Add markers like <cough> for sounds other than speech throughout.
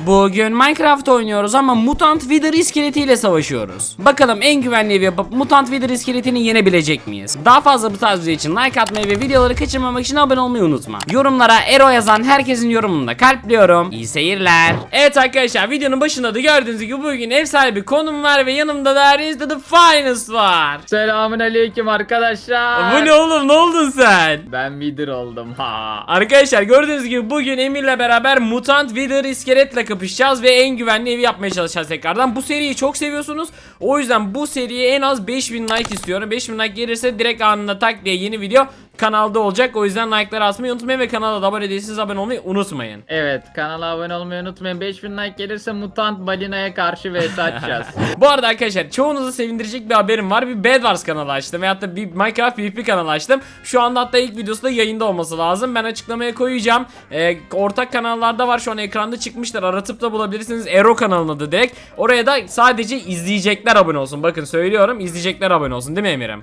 Bugün Minecraft oynuyoruz ama mutant Wither iskeletiyle savaşıyoruz. Bakalım en güvenli evi yapıp mutant Wither iskeletini yenebilecek miyiz? Daha fazla bu tarz video için like atmayı ve videoları kaçırmamak için abone olmayı unutma. Yorumlara Ero yazan herkesin yorumunda kalpliyorum. İyi seyirler. Evet arkadaşlar videonun başında da gördüğünüz gibi bugün ev sahibi konum var ve yanımda da Rizde the Finest var. Selamun aleyküm arkadaşlar. Bu ne oğlum ne oldun sen? Ben Vidir oldum ha. Arkadaşlar gördüğünüz gibi bugün Emir'le beraber Mutant Wither iskeletle kapışacağız ve en güvenli evi yapmaya çalışacağız tekrardan. Bu seriyi çok seviyorsunuz. O yüzden bu seriye en az 5000 like istiyorum. 5000 like gelirse direkt anında tak diye yeni video kanalda olacak. O yüzden like'ları atmayı unutmayın ve kanala da abone değilseniz abone olmayı unutmayın. Evet kanala abone olmayı unutmayın. 5000 like gelirse mutant balinaya karşı vs atacağız. <laughs> Bu arada arkadaşlar çoğunuzu sevindirecek bir haberim var. Bir Bed Wars kanalı açtım veyahut da bir Minecraft PvP kanalı açtım. Şu anda hatta ilk videosu da yayında olması lazım. Ben açıklamaya koyacağım. Ee, ortak kanallarda var şu an ekranda çıkmışlar. Aratıp da bulabilirsiniz. Ero kanalına da direkt. Oraya da sadece izleyecekler abone olsun. Bakın söylüyorum izleyecekler abone olsun değil mi Emir'im?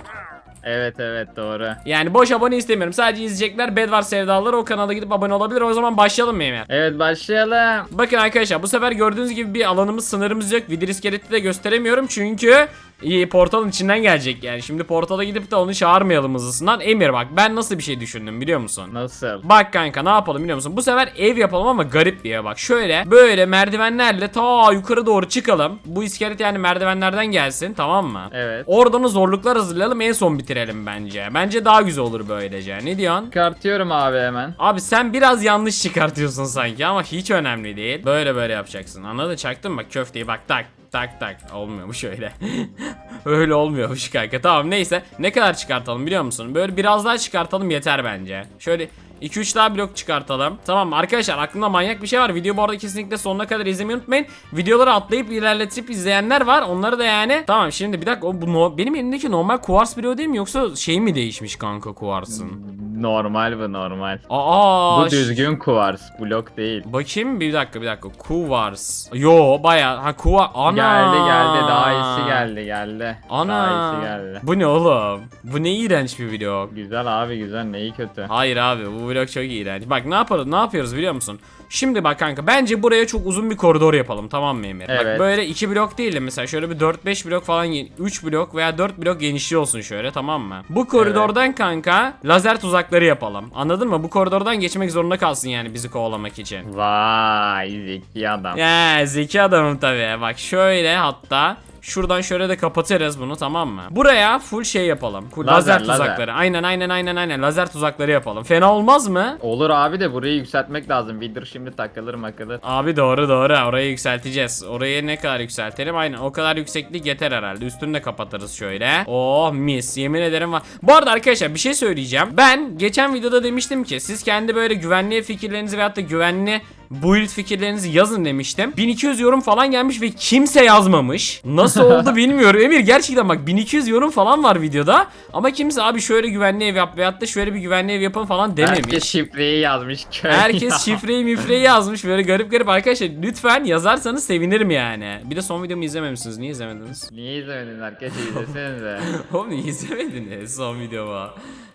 Evet evet doğru. Yani boş abone istemiyorum. Sadece izleyecekler. Bed Wars sevdalıları o kanala gidip abone olabilir. O zaman başlayalım mı Emir? Evet başlayalım. Bakın arkadaşlar bu sefer gördüğünüz gibi bir alanımız sınırımız yok. Vidir iskeleti de gösteremiyorum çünkü iyi portalın içinden gelecek yani. Şimdi portala gidip de onu çağırmayalım hızlısından. Emir bak ben nasıl bir şey düşündüm biliyor musun? Nasıl? Bak kanka ne yapalım biliyor musun? Bu sefer ev yapalım ama garip bir ev bak. Şöyle böyle merdivenlerle ta yukarı doğru çıkalım. Bu iskelet yani merdivenlerden gelsin tamam mı? Evet. Oradan zorluklar hazırlayalım en son bitirelim bence. Bence daha güzel olur böylece. Ne diyorsun? Çıkartıyorum abi hemen. Abi sen biraz yanlış çıkartıyorsun sanki ama hiç önemli değil. Böyle böyle yapacaksın. Anladın? Çaktın? Bak köfteyi bak tak tak tak. Olmuyormuş öyle. <laughs> öyle olmuyormuş kanka. Tamam neyse. Ne kadar çıkartalım biliyor musun? Böyle biraz daha çıkartalım yeter bence. Şöyle 2-3 daha blok çıkartalım. Tamam arkadaşlar aklımda manyak bir şey var. Video bu arada kesinlikle sonuna kadar izlemeyi unutmayın. Videoları atlayıp ilerletip izleyenler var. Onları da yani. Tamam şimdi bir dakika. O, bu no- benim elimdeki normal kuvars bloğu değil mi? Yoksa şey mi değişmiş kanka kuvarsın? Normal bu normal. Aa, Bu düzgün kuvars blok değil. Bakayım bir dakika bir dakika. Kuvars. Yo baya ha kuva ana. Geldi geldi daha iyisi geldi geldi. Ana. Daha iyisi geldi. Bu ne oğlum? Bu ne iğrenç bir video. Güzel abi güzel neyi kötü. Hayır abi bu vlog çok iğrenç. Bak ne yapalım ne yapıyoruz biliyor musun? Şimdi bak kanka bence buraya çok uzun bir koridor yapalım tamam mı Emir? Bak Evet. böyle 2 blok değil de mesela şöyle bir 4-5 blok falan 3 blok veya 4 blok genişliği olsun şöyle tamam mı? Bu koridordan kanka lazer tuzakları yapalım. Anladın mı? Bu koridordan geçmek zorunda kalsın yani bizi kovalamak için. Vay zeki adam. Ya zeki adamım tabii. Bak şöyle hatta şuradan şöyle de kapatırız bunu tamam mı? Buraya full şey yapalım. Full lazer, Lazer, lazer. tuzakları. Aynen aynen aynen aynen lazer tuzakları yapalım. Fena olmaz mı? Olur abi de burayı yükseltmek lazım. Vidir şimdi takılır makılır. Abi doğru doğru orayı yükselteceğiz. Orayı ne kadar yükseltelim? Aynen o kadar yükseklik yeter herhalde. Üstünü de kapatırız şöyle. Oh mis yemin ederim var. Bu arada arkadaşlar bir şey söyleyeceğim. Ben geçen videoda demiştim ki siz kendi böyle güvenli fikirlerinizi veyahut da güvenli build fikirlerinizi yazın demiştim. 1200 yorum falan gelmiş ve kimse yazmamış. Nasıl oldu <laughs> bilmiyorum. Emir gerçekten bak 1200 yorum falan var videoda. Ama kimse abi şöyle güvenli ev yap veyahut da şöyle bir güvenli ev yapın falan dememiş. Herkes şifreyi yazmış. köy Herkes ya. şifreyi mifreyi yazmış böyle garip garip arkadaşlar lütfen yazarsanız sevinirim yani. Bir de son videomu izlememişsiniz niye izlemediniz? Niye izlemediniz arkadaşlar izlesenize. <laughs> Oğlum niye izlemediniz son videomu?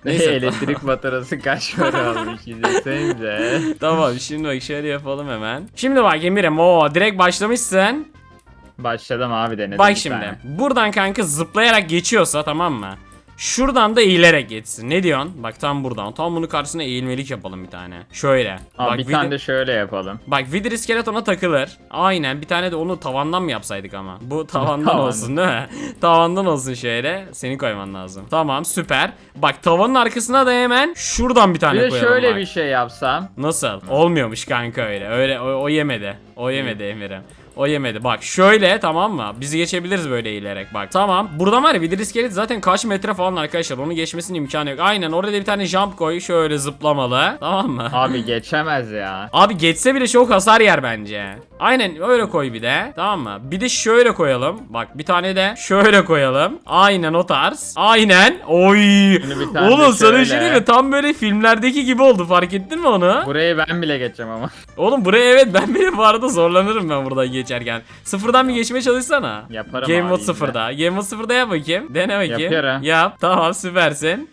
Neyse <laughs> elektrik faturası kaç para olmuş izlesenize. <laughs> tamam şimdi bak şöyle yapalım hemen. Şimdi bak Emir'im o direkt başlamışsın. Başladım abi denedim. Bak bir şimdi tane. buradan kanka zıplayarak geçiyorsa tamam mı? Şuradan da eğilerek geçsin. Ne diyorsun? Bak tam buradan. Tam bunun karşısına eğilmelik yapalım bir tane. Şöyle. Abi bak bir tane de şöyle yapalım. Bak Wither iskelet ona takılır. Aynen bir tane de onu tavandan mı yapsaydık ama? Bu <laughs> tavandan Tavan. olsun değil mi? <laughs> tavandan olsun şöyle. Seni koyman lazım. Tamam süper. Bak tavanın arkasına da hemen şuradan bir tane Bir de koyalım şöyle bak. bir şey yapsam. Nasıl? Olmuyormuş kanka öyle. Öyle o, o yemedi. O yemedi Emir'im. O yemedi. Bak şöyle tamam mı? Bizi geçebiliriz böyle eğilerek bak. Tamam. Buradan var ya Wither iskelet zaten kaç metre falan arkadaşlar. Onu geçmesinin imkanı yok. Aynen orada da bir tane jump koy. Şöyle zıplamalı. Tamam mı? <laughs> Abi geçemez ya. Abi geçse bile çok hasar yer bence. Aynen öyle koy bir de. Tamam mı? Bir de şöyle koyalım. Bak bir tane de şöyle koyalım. Aynen o tarz. Aynen. Oy. Oğlum sana şey diyeyim mi? Tam böyle filmlerdeki gibi oldu. Fark ettin mi onu? Burayı ben bile geçeceğim ama. Oğlum buraya evet ben bile bu arada zorlanırım ben buradan geçerken. Sıfırdan bir geçmeye çalışsana. Yaparım Game mode sıfırda. Game mode sıfırda yap bakayım. Dene bakayım. Yapıyorum. Yap. Tamam süpersin.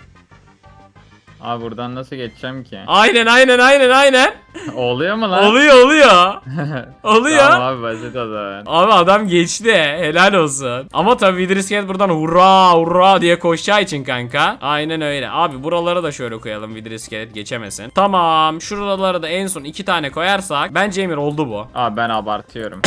Abi buradan nasıl geçeceğim ki? Aynen aynen aynen aynen. Oluyor mu lan? Oluyor oluyor. <laughs> Oluyor. Tamam abi basit o zaman. Abi adam geçti. Helal olsun. Ama tabii İdris Kent buradan hurra hurra diye koşacağı için kanka. Aynen öyle. Abi buralara da şöyle koyalım İdris Kent geçemesin. Tamam. Şuralara da en son iki tane koyarsak bence Emir oldu bu. <laughs> Abi ben abartıyorum.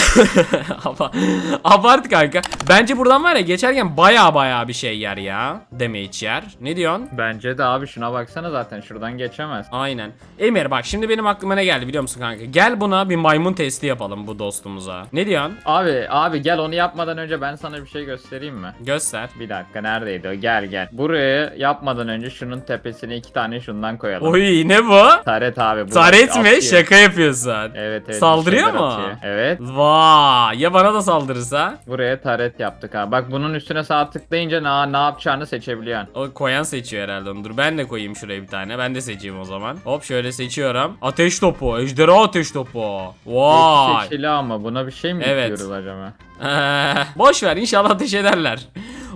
Abart kanka. Bence buradan var ya geçerken baya baya bir şey yer ya. Damage yer. Ne diyorsun? Bence de abi şuna baksana zaten şuradan geçemez. Aynen. Emir bak şimdi benim aklıma ne geldi biliyor musun kanka? Gel buna bir maymun testi yapalım bu dostumuza. Ne diyorsun? Abi abi gel onu yapmadan önce ben sana bir şey göstereyim mi? Göster. Bir dakika neredeydi o? Gel gel. Burayı yapmadan önce şunun tepesine iki tane şundan koyalım. Oy ne bu? Taret abi. bu Taret mi? atıyor. Şaka yapıyorsun. Evet evet. Saldırıyor mu? atıyor. Evet. Vay ya bana da saldırırsa? Buraya taret yaptık abi. Bak bunun üstüne sağ tıklayınca ne, ne yapacağını seçebiliyorsun. O koyan seçiyor herhalde onu. Dur ben de koyayım şuraya bir tane. Ben de seçeyim o zaman. Hop şöyle seçiyorum. Ateş topu. Ejderha ateş topu. Vay. Seçili ama buna bir şey mi Evet. yapıyoruz acaba? Ee, <laughs> boş ver inşallah ateş ederler.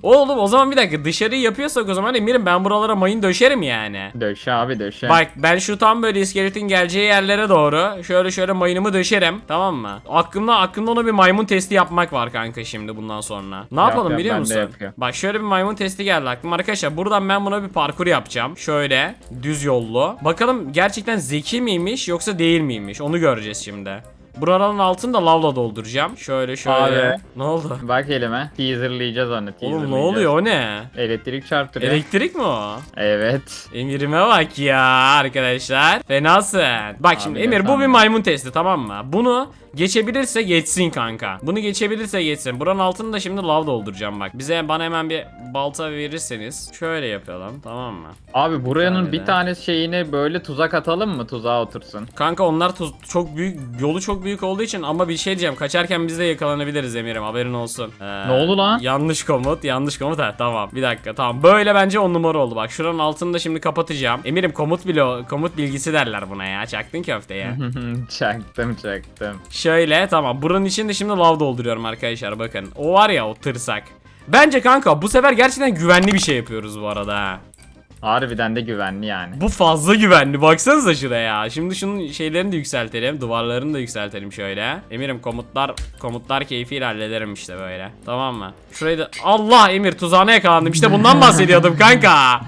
Oğlum o zaman bir dakika dışarıyı yapıyorsak o zaman emirim ben buralara mayın döşerim yani. Döşe abi döşe. Bak ben şu tam böyle iskeletin geleceği yerlere doğru şöyle şöyle mayınımı döşerim tamam mı? Aklımda aklımda ona bir maymun testi yapmak var kanka şimdi bundan sonra. Ne yapalım yap, biliyor ben de musun? yapıyorum. Bak şöyle bir maymun testi geldi aklıma arkadaşlar. Buradan ben buna bir parkur yapacağım. Şöyle düz yollu. Bakalım gerçekten zeki miymiş yoksa değil miymiş? Onu göreceğiz şimdi. Buranın altını da lavla dolduracağım. Şöyle şöyle. Abi. Ne oldu? Bak elime. Teaserlayacağız onu. Oğlum ne teaserlayacağız. oluyor o ne? Elektrik çarptırıyor. Elektrik mi o? evet. Emirime bak ya arkadaşlar. Fenasın. Bak şimdi Abi Emir bu bir maymun testi tamam mı? Bunu geçebilirse geçsin kanka. Bunu geçebilirse geçsin. Buranın altını da şimdi lav dolduracağım bak. Bize bana hemen bir balta verirseniz şöyle yapalım tamam mı? Abi buranın bir tane şeyine böyle tuzak atalım mı? Tuzağa otursun. Kanka onlar tuz- çok büyük yolu çok büyük olduğu için ama bir şey diyeceğim. Kaçarken biz de yakalanabiliriz Emir'im haberin olsun. Ee, Ne oldu lan? Yanlış komut yanlış komut ha tamam bir dakika tamam böyle bence on numara oldu bak şuranın altını da şimdi kapatacağım. Emir'im komut bile komut bilgisi derler buna ya çaktın köfteye. <laughs> çaktım çaktım. Şöyle tamam buranın içinde şimdi lav dolduruyorum arkadaşlar bakın. O var ya o tırsak. Bence kanka bu sefer gerçekten güvenli bir şey yapıyoruz bu arada ha. Harbiden de güvenli yani. Bu fazla güvenli baksanıza şuraya. Şimdi şunun şeylerini de yükseltelim. Duvarlarını da yükseltelim şöyle. Emirim komutlar komutlar keyfiyle hallederim işte böyle. Tamam mı? Şurayı da Allah Emir tuzağına yakalandım. İşte bundan bahsediyordum kanka.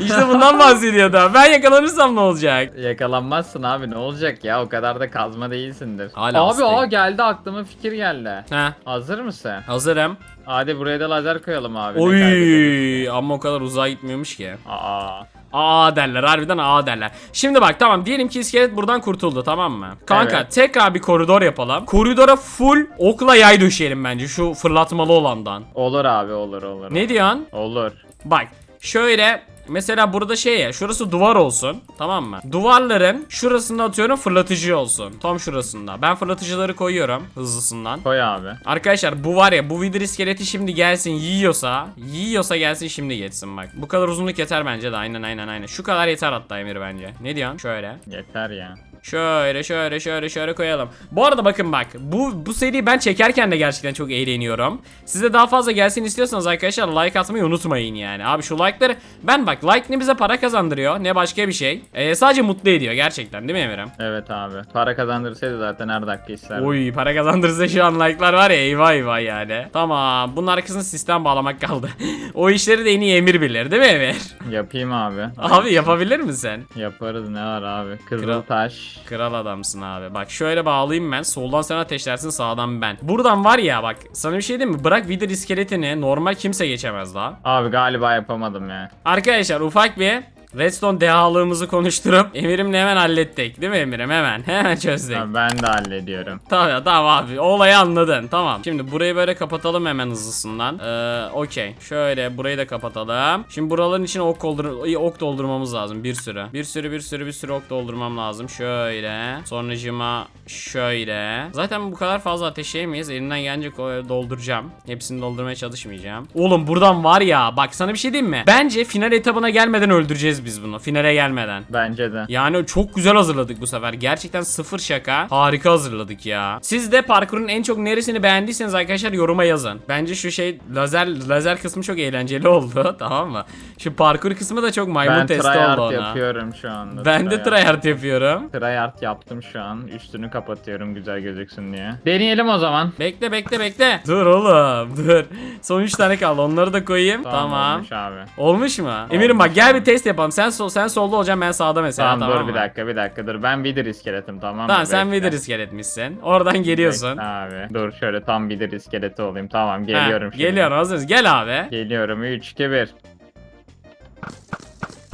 İşte bundan bahsediyordum. Ben yakalanırsam ne olacak? Yakalanmazsın abi ne olacak ya o kadar da kazma değilsindir. Hala abi hastayım. aa geldi aklıma fikir geldi. Heh Hazır mısın? hazırım. Hadi buraya da lazer koyalım abi. ne kaybederiz? Oy ama o kadar uzağa gitmiyormuş ki. Aa. Aa derler harbiden aa derler. Şimdi bak tamam diyelim ki iskelet buradan kurtuldu tamam mı? Kanka Evet. tekrar bir koridor yapalım. Koridora full okla yay döşeyelim bence şu fırlatmalı olandan. Olur abi olur olur. Ne diyorsun? Olur. Bak şöyle mesela burada şey ya şurası duvar olsun tamam mı? Duvarların şurasında atıyorum fırlatıcı olsun. Tam şurasında. Ben fırlatıcıları koyuyorum hızlısından. Koy abi. Arkadaşlar bu var ya bu vidir iskeleti şimdi gelsin yiyorsa yiyorsa gelsin şimdi geçsin bak. Bu kadar uzunluk yeter bence de aynen aynen aynen. Şu kadar yeter hatta Emir bence. Ne diyorsun? Şöyle. Yeter ya. Şöyle şöyle şöyle şöyle koyalım. Bu arada bakın bak bu bu seriyi ben çekerken de gerçekten çok eğleniyorum. Size daha fazla gelsin istiyorsanız arkadaşlar like atmayı unutmayın yani. Abi şu like'ları ben bak like ne bize para kazandırıyor ne başka bir şey. Ee, sadece mutlu ediyor gerçekten değil mi Emir'im? Evet abi. Para kazandırsaydı zaten her dakika isterdim. Oy para kazandırırsa şu an like'lar var ya eyvah eyvah yani. Tamam bunun arkasına sistem bağlamak kaldı. <laughs> o işleri de en iyi Emir bilir değil mi Emir? Yapayım abi. Abi yapabilir misin? Yaparız ne var abi. Kral. Kızıl taş. Kral adamsın abi. Bak şöyle bağlayayım ben. Soldan sen ateşlersin sağdan ben. Buradan var ya bak sana bir şey diyeyim mi? Bırak Wither iskeletini normal kimse geçemez daha. Abi galiba yapamadım ya. Arkadaşlar ufak bir Redstone dehalığımızı konuşturup Emir'imle hemen hallettik değil mi Emir'im hemen hemen çözdük. Ha, ben de hallediyorum. Tamam tamam abi olayı anladın tamam. Şimdi burayı böyle kapatalım hemen hızlısından. Ee, okey şöyle burayı da kapatalım. Şimdi buraların içine ok, doldur ok doldurmamız lazım bir sürü. Bir sürü bir sürü bir sürü ok doldurmam lazım. Şöyle sonracıma şöyle. Zaten bu kadar fazla ateşleyemeyiz. Elimden gelince dolduracağım. Hepsini doldurmaya çalışmayacağım. Oğlum buradan var ya bak sana bir şey diyeyim mi? Bence final etabına gelmeden öldüreceğiz biz bunu finale gelmeden. Bence de. Yani çok güzel hazırladık bu sefer. Gerçekten sıfır şaka. Harika hazırladık ya. Siz de parkurun en çok neresini beğendiyseniz arkadaşlar yoruma yazın. Bence şu şey lazer lazer kısmı çok eğlenceli <laughs> oldu. tamam mı? Şu parkur kısmı da çok maymun Ben testi tryhard oldu ona. yapıyorum şu anda. Ben de tryhard yapıyorum. Tryhard yaptım şu an. Üstünü kapatıyorum güzel gözüksün diye. Deneyelim o zaman. Bekle bekle bekle. Dur oğlum <laughs> dur. Son 3 tane kaldı. Onları da koyayım. Tamam. Olmuş abi. Olmuş mu? Emir'im bak gel bir test yapalım. Sen sol sen solda olacaksın ben sağda mesela. Tamam, Tamam, dur bir mı? dakika bir dakika dur. Ben Wither iskeletim tamam mı? Tamam sen. Wither iskeletmişsin. Oradan geliyorsun. Bekle Abi dur şöyle tam Wither iskeleti olayım. Tamam Ha, geliyorum şimdi. Geliyorum hazırız. Gel abi. Geliyorum 3 2 1.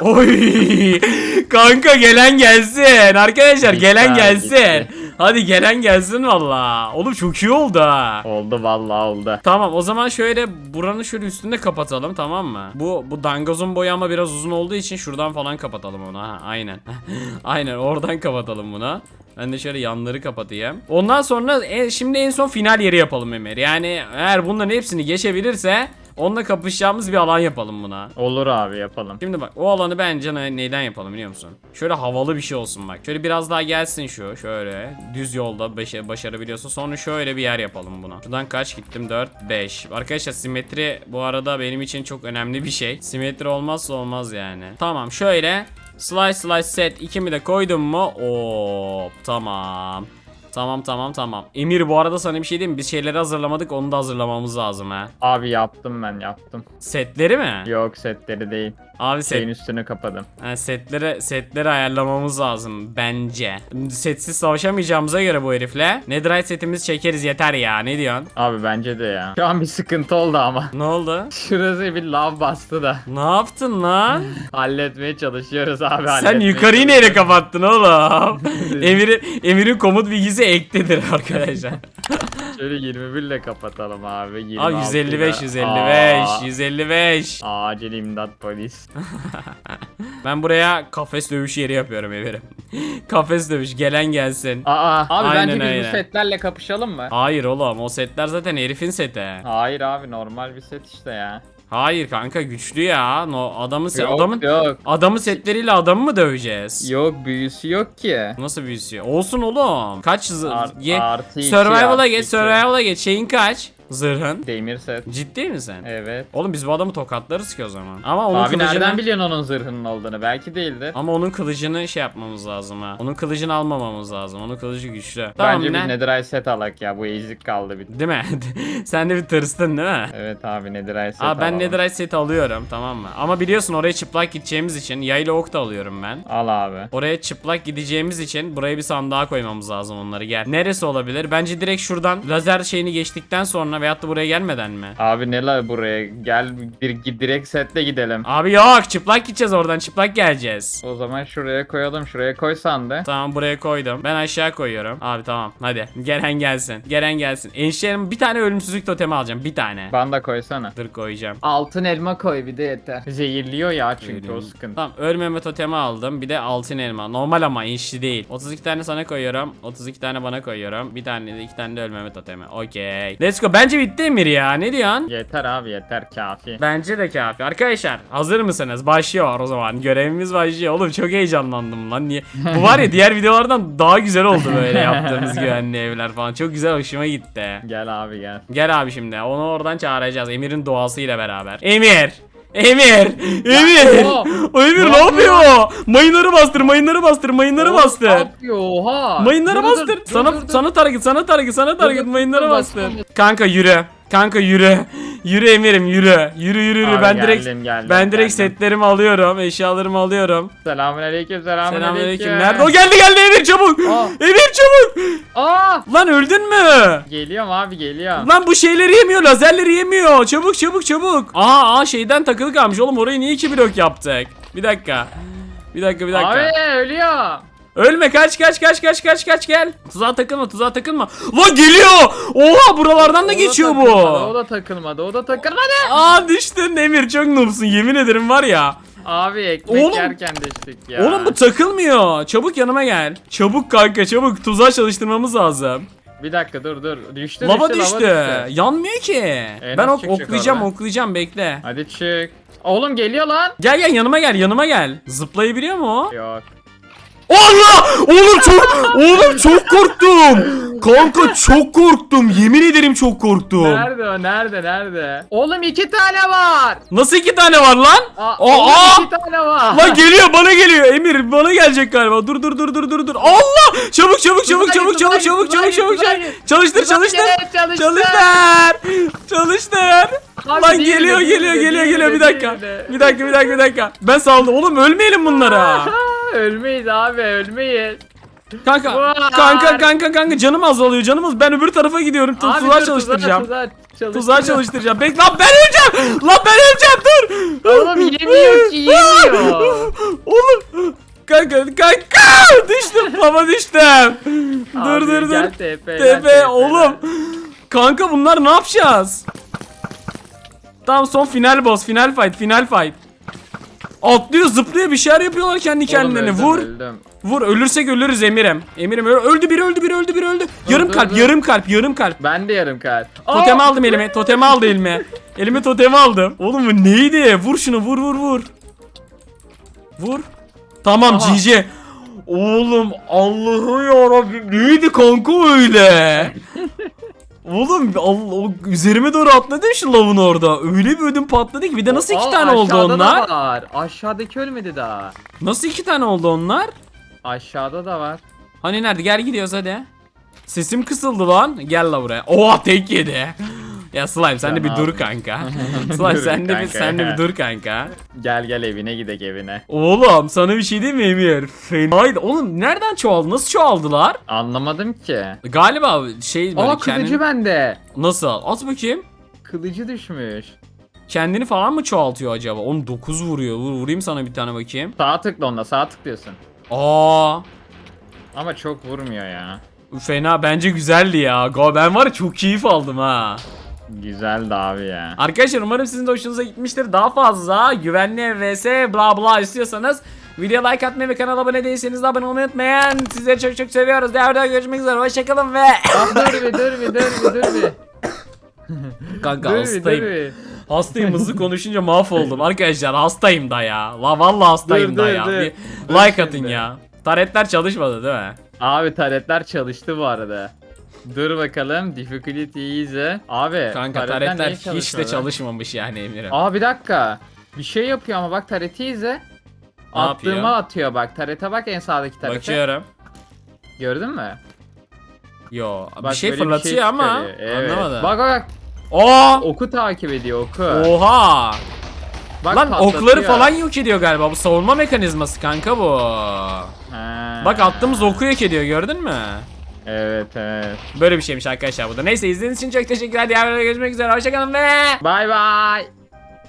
Oy! Kanka gelen gelsin. Arkadaşlar Gitti gelen abi, gelsin. gitti. Hadi gelen gelsin valla. Oğlum çok iyi oldu ha. Oldu vallahi oldu. Tamam o zaman şöyle buranın şöyle üstünde kapatalım tamam mı? Bu bu dangozun boyu ama biraz uzun olduğu için şuradan falan kapatalım onu. Ha, aynen. <laughs> aynen oradan kapatalım bunu. Ben de şöyle yanları kapatayım. Ondan sonra e, şimdi en son final yeri yapalım Emir. Yani eğer bunların hepsini geçebilirse onunla kapışacağımız bir alan yapalım buna. Olur abi yapalım. Şimdi bak o alanı bence ne- neyden yapalım biliyor musun? Şöyle havalı bir şey olsun bak. Şöyle biraz daha gelsin şu şöyle düz yolda baş- başarabiliyorsa sonra şöyle bir yer yapalım buna. Şuradan kaç gittim 4 5. Arkadaşlar simetri bu arada benim için çok önemli bir şey. Simetri olmazsa olmaz yani. Tamam şöyle slice slice set 2'mi de koydum mu? Hop tamam. Tamam tamam tamam. Emir bu arada sana bir şey diyeyim mi? Biz şeyleri hazırlamadık onu da hazırlamamız lazım ha. Abi yaptım ben yaptım. Setleri mi? Yok setleri değil. Abi set, Şeyin üstünü kapadım. Ha, setleri setleri ayarlamamız lazım bence. Setsiz savaşamayacağımıza göre bu herifle. Netherite setimizi çekeriz yeter ya. Ne diyorsun? Abi bence de ya. Şu an bir sıkıntı oldu ama. Ne oldu? <laughs> Şurası bir lav bastı da. ne yaptın lan? <laughs> Halletmeye çalışıyoruz abi. Sen yukarıyı neyle kapattın oğlum? <laughs> Emir'in Emir'in komut bilgisi ektedir arkadaşlar. Şöyle 21 ile kapatalım abi. Abi 26 ile. 155 155 Aa, 155. Acil imdat polis. <laughs> Ben buraya kafes dövüş yeri yapıyorum Emir'im. <laughs> kafes dövüş gelen gelsin. Aa, abi Aynen bence biz bu setlerle kapışalım mı? Hayır oğlum o setler zaten herifin seti. Hayır abi normal bir set işte ya. Hayır kanka güçlü ya. No, adamın se- Yok adamın yok. adamın setleriyle adamı mı döveceğiz? Yok büyüsü yok ki. Nasıl büyüsü? Olsun oğlum. Kaç? Art- Ye- Survival'a geç, survival'a geç. Şeyin kaç? Zırhın. Demir set. Ciddi misin? Evet. Oğlum biz bu adamı tokatlarız ki o zaman. Ama onun Abi kılıcını nereden biliyorsun onun zırhının olduğunu? Belki değildir. ama onun kılıcını şey yapmamız lazım ha. Onun kılıcını almamamız lazım. Onun kılıcı güçlü. Tamam Bence ne? biz Netherite set alak ya. Bu ezik kaldı bir. Değil mi? <laughs> Sen de bir tırstın değil mi? Evet abi Netherite set Aa ben alalım. Netherite seti alıyorum tamam mı? Ama biliyorsun oraya çıplak gideceğimiz için yayla ok da alıyorum ben. Al abi. Oraya çıplak gideceğimiz için buraya bir sandığa koymamız lazım onları gel. Neresi olabilir? Bence direkt şuradan lazer şeyini geçtikten sonra veyahut da buraya gelmeden mi? Abi ne la buraya gel bir direkt setle gidelim. Abi yok çıplak gideceğiz oradan çıplak geleceğiz. O zaman şuraya koyalım. Şuraya koysan da. Tamam buraya koydum. Ben aşağı koyuyorum. Abi tamam hadi. Gelen gelsin. Gelen gelsin. Enişterim bir tane ölümsüzlük totemi alacağım. Bir tane. Bana koysana. Dur koyacağım. Altın elma koy bir de yeter. Zehirliyor ya çünkü o sıkıntı. Tamam ölmeme totemi aldım. Bir de altın elma. Normal ama inçli değil. 32 tane sana koyuyorum. 32 tane bana koyuyorum. Bir tane de iki tane de ölmeme totemi. Okey. Let's go. Bence bitti Emir ya. Ne diyorsun? Yeter abi yeter kafi. Bence de kafi. Arkadaşlar hazır mısınız? Başlıyor o zaman. Görevimiz başlıyor. Oğlum çok heyecanlandım lan. Niye? Bu var ya <laughs> diğer videolardan daha güzel oldu böyle yaptığımız güvenli evler falan. Çok güzel hoşuma gitti. Gel abi gel. Gel abi şimdi. Onu oradan çağıracağız. Emir'in doğasıyla beraber. Emir! Emir! Emir! o- O Emir ne ne yapıyor? Mayınları bastır, mayınları bastır, mayınları Ne bastır. yapıyor oha? Mayınları Dur, dur, bastır. dur, sana dur, dur. sana target, sana target, sana target. dur, Mayınları dur, bastır. bastım. Kanka yürü. Kanka yürü. Yürü Emir'im yürü. Yürü yürü yürü. Abi ben geldim, direkt geldim, ben direkt geldim. setlerimi alıyorum, eşyalarımı alıyorum. Selamünaleyküm selamünaleyküm. Selamünaleyküm. Nerede? O geldi geldi Emir çabuk. Aa. Emir çabuk. Aa! Lan öldün mü? Geliyorum abi geliyorum. Lan bu şeyleri yemiyor, lazerleri yemiyor. Çabuk çabuk çabuk. Aa, aa şeyden takılı kalmış. Oğlum orayı niye iki blok yaptık? Bir dakika. Bir dakika bir dakika. Abi ölüyor. Ölme kaç kaç kaç kaç kaç kaç gel. Tuzağa takılma tuzağa takılma. Lan geliyor. Oha buralardan da O geçiyor O bu. da takılmadı o da takılmadı. Aa düştün Emir çok noobsun yemin ederim var ya. Abi ekmek Oğlum. yerken düştük ya. Oğlum bu takılmıyor. Çabuk yanıma gel. Çabuk kanka çabuk tuzağa çalıştırmamız lazım. Bir dakika dur dur. Düştü Lava düştü, düştü. Yanmıyor ki. E, ben ok oklayacağım oradan? oklayacağım bekle. Hadi çık. Oğlum geliyor lan. Gel gel yanıma gel yanıma gel. Zıplayabiliyor mu o? Yok. Allah! Oğlum çok oğlum çok korktum. Kanka çok korktum. Yemin ederim çok korktum. Nerede o? Nerede? Nerede? Oğlum iki tane var. Nasıl iki tane var lan? Aa, oğlum aa! iki tane var. Lan geliyor bana geliyor Emir bana gelecek galiba dur dur dur dur dur dur Allah çabuk çabuk çabuk çabuk çabuk çabuk çabuk çabuk çalıştır çalıştır çalıştır. çalıştır Abi Lan geliyor geliyor geliyor geliyor bir dakika bir dakika bir dakika bir dakika ben saldım oğlum ölmeyelim bunlara <laughs> ölmeyiz abi ölmeyiz. kanka Var. kanka kanka kanka canım azalıyor canım az ben öbür tarafa gidiyorum Tu- Abi tuzağa dur, çalıştıracağım Tuzağa, tuzağa tuzağa çalıştıracağım Bek lan ben öleceğim lan ben öleceğim dur Oğlum yemiyor ki yemiyor. Oğlum kanka kanka düştüm lava düştüm. dur Abi, dur dur. Gel TP. gel Tepe TP. oğlum. Kanka bunlar ne yapacağız? Tamam son final boss, final fight, final fight. Atlıyor, zıplıyor, bir şeyler yapıyorlar kendi kendilerine. Vur. öldüm. Vur. Ölürsek ölürüz Emir'im. Emir'im öl- öldü biri öldü biri öldü biri öldü. yarım dur, kalp, dur. yarım kalp, yarım kalp. Ben de yarım kalp. Totemi aldım elime. Totemi aldı elime. Elime totemi aldım. Oğlum bu neydi? Vur şunu vur vur vur. Vur. Tamam Aha. GG. Oğlum Allah'ım yarabbim neydi kanka öyle? <laughs> Oğlum Allah, o üzerime doğru atladı şu lavun orada. Öyle bir ödüm patladı ki bir de nasıl iki Aa, tane oldu aşağıda onlar? Da var. Aşağıdaki ölmedi daha. Nasıl iki tane oldu onlar? Aşağıda da var. Hani nerede? Gel gidiyoruz hadi. Sesim kısıldı lan. Gel la buraya. Oha tek yedi. Ya Slime sen de bir dur kanka. <laughs> Slime Dur sen de bir kanka sen de bir dur kanka. Gel gel evine gidek evine. Oğlum sana bir şey diyeyim mi Emir? Fenaydı. Oğlum nereden çoğaldı? Nasıl çoğaldılar? Anlamadım ki. Galiba şey böyle Aa kılıcı kendini... bende. Nasıl? At bakayım. Kılıcı düşmüş. Kendini falan mı çoğaltıyor acaba? Onu 9 vuruyor. Vur, vurayım sana bir tane bakayım. Sağ tıkla onda sağ tıklıyorsun. Aa, Ama çok vurmuyor ya. fena bence güzeldi ya. Ben var ya çok keyif aldım ha. Güzeldi abi ya. Arkadaşlar umarım sizin de hoşunuza gitmiştir. Daha fazla güvenli vs bla bla istiyorsanız Videoya like atmayı ve kanala abone değilseniz de abone olmayı unutmayın. Sizleri çok çok seviyoruz. Diğer görüşmek üzere. Hoşçakalın ve... Dur bir dur bir dur bir dur bir. <laughs> Kanka Dur bir dur hastayım. Hastayım hızlı konuşunca mahvoldum. Arkadaşlar hastayım da ya. La vallahi hastayım Dur, da dur, ya. dur. Bir Dur like atın şimdi. ya. Taretler çalışmadı değil mi? Abi taretler çalıştı bu arada. Dur bakalım. Difficulty easy. Abi Kanka taretler hiç de çalışmamış yani Emir'im. Aa bir dakika. Bir şey yapıyor ama bak tareti izle. Ne Attığıma yapıyor? atıyor bak. Tarete bak en sağdaki tarete. Bakıyorum. Gördün mü? Yo Bak bir şey fırlatıyor ama çıkarıyor. Evet. anlamadım. Bak bak. Oo! Oku takip ediyor oku. Oha! Bak, Lan patlatıyor. okları falan yok ediyor galiba. Bu savunma mekanizması kanka bu. Ha. Bak attığımız oku yok ediyor gördün mü? Evet evet. Böyle bir şeymiş arkadaşlar bu da. Neyse izlediğiniz için çok teşekkürler. Diğer videoda görüşmek üzere. Hoşçakalın ve... Bay bay.